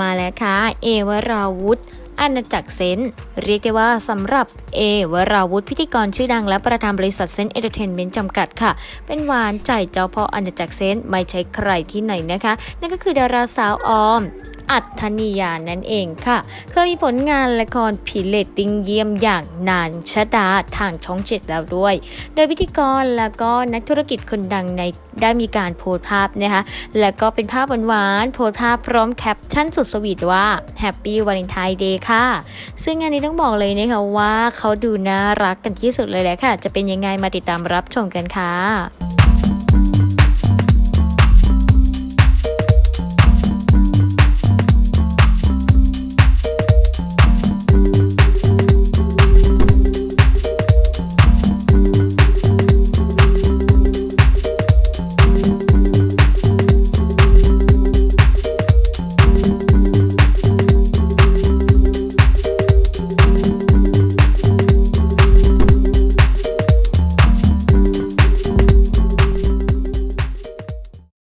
มาแล้วค่ะ เอวราวุธอาณาจักรเซนเรียกได้ว่าสำหรับเอวราวุธพิธีกรชื่อดังและประธานบริษัทเซนเอเตอร์เทนเมนต์จำกัดค่ะ เป็นหวานใจเจ้าพ่ออาณาจักรเซนไม่ใช่ใครที่ไหนนะคะ นั่นก็คือดาราสาวออม อัธนิยานั่นเองค่ะ เคยมีผลงานละครผีเลตติ้งเยี่ยมอย่างนานชดาทางช่องเจ็ดแล้วด้วย โดยพิธีกรแล้วก็นักธุรกิจคนดังในได้มีการโพสต์ภาพนะคะแล้วก็เป็นภาพหวานๆโพสต์ภาพพร้อมแคปชั่นสุดสวีทว่า Happy Valentine Day ค่ะ ซึ่งงานนี้ต้องบอกเลยนะคะว่าเขาดูน่ารักกันที่สุดเลยแหละค่ะ จะเป็นยังไงมาติดตามรับชมกันค่ะ